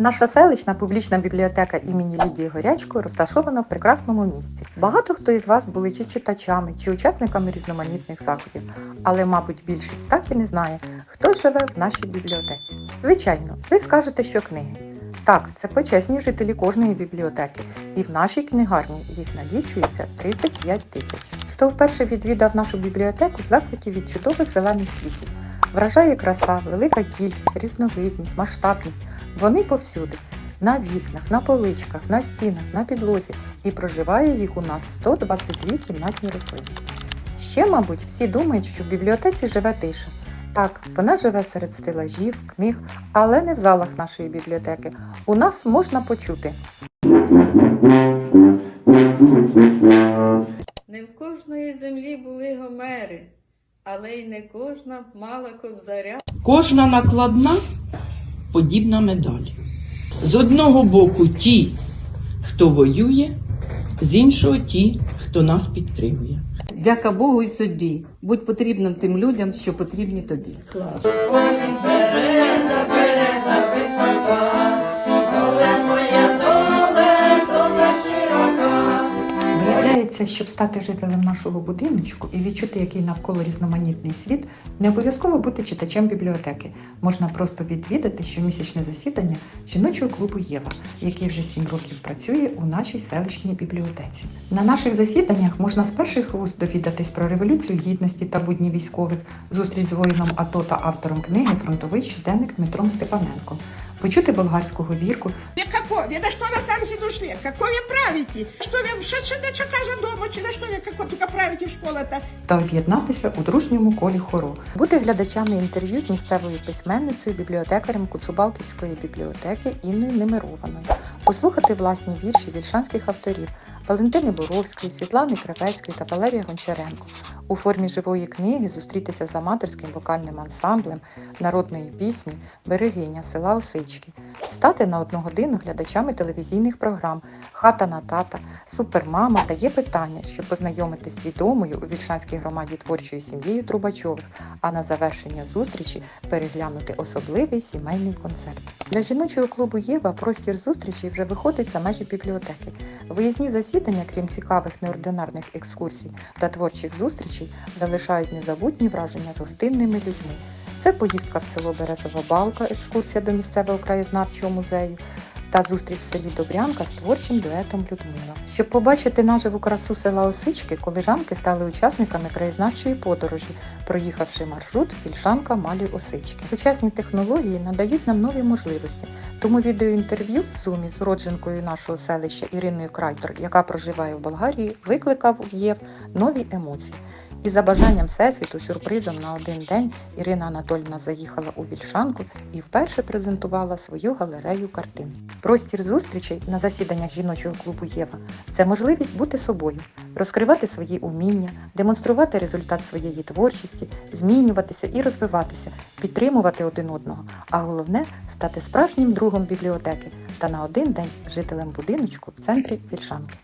Наша селищна публічна бібліотека імені Лідії Горячко розташована в прекрасному місці. Багато хто із вас були чи читачами, чи учасниками різноманітних заходів, але, мабуть, більшість так і не знає, хто живе в нашій бібліотеці. Звичайно, ви скажете, що книги. Так, це почесні жителі кожної бібліотеки, і в нашій книгарні їх налічується 35 тисяч. Хто вперше відвідав нашу бібліотеку в захваті від чудових зелених квітів. Вражає краса, велика кількість, різновидність, масштабність. Вони повсюди. На вікнах, на поличках, на стінах, на підлозі. І проживає їх у нас 122 кімнатні рослини. Ще, мабуть, всі думають, що в бібліотеці живе тиша. Так, вона живе серед стелажів, книг, але не в залах нашої бібліотеки. У нас можна почути Не в кожної землі були гомери, але й не кожна мала кобзаря. Кожна накладна подібна медаль. З одного боку ті, хто воює, з іншого ті, хто нас підтримує. Дяка Богу й собі. Будь потрібним тим людям, що потрібні тобі. Виявляється, щоб стати жителем нашого будиночку і відчути, який навколо різноманітний світ, не обов'язково бути читачем бібліотеки. Можна просто відвідати щомісячне засідання жіночого клубу Єва, який вже сім років працює у нашій селищній бібліотеці. На наших засіданнях можна з перших вуст довідатись про революцію гідності та будні військових, зустріч з воїном АТО та автором книги Фронтовий щоденник Дмитром Степаненко, почути болгарську говірку, Век какой? Вы на что на самом деле ушли? Какой вы правите? Что вы шедши до чака дома, чи на что вы какой только правите в школу-то? та об'єднатися у дружньому колі хору, бути глядачами інтерв'ю з місцевою письменницею, бібліотекарем Куцубалківської бібліотеки Інною Немированою, послухати власні вірші вільшанських авторів Валентини Боровської, Світлани Кравецької та Валерія Гончаренко. У формі живої книги зустрітися з аматорським вокальним ансамблем народної пісні Берегиня села Осички, стати на одну годину глядачами телевізійних програм Хата на тата, Супермама та є питання, щоб познайомитись з відомою у Вільшанській громаді творчою сім'єю Трубачових, а на завершення зустрічі переглянути особливий сімейний концерт. Для жіночого клубу Єва простір зустрічі вже виходить за межі бібліотеки. Виїзні засідання, крім цікавих неординарних екскурсій та творчих зустрічей, залишають незабутні враження з гостинними людьми. Це поїздка в село Березова Балка, екскурсія до місцевого краєзнавчого музею та зустріч в селі Добрянка з творчим дуетом Людмила. Щоб побачити наживу красу села Осички, колежанки стали учасниками краєзнавчої подорожі, проїхавши маршрут Вільшанка Малі Осички. Сучасні технології надають нам нові можливості. Тому відеоінтерв'ю в Зумі з уродженкою нашого селища Іриною Крайтор, яка проживає в Болгарії, викликав у ЄВ нові емоції. І за бажанням всесвіту сюрпризом на один день Ірина Анатольевна заїхала у Вільшанку і вперше презентувала свою галерею картин. Простір зустрічей на засіданнях жіночого клубу Єва це можливість бути собою, розкривати свої уміння, демонструвати результат своєї творчості, змінюватися і розвиватися, підтримувати один одного, а головне стати справжнім другом бібліотеки та на один день жителем будиночку в центрі Вільшанки.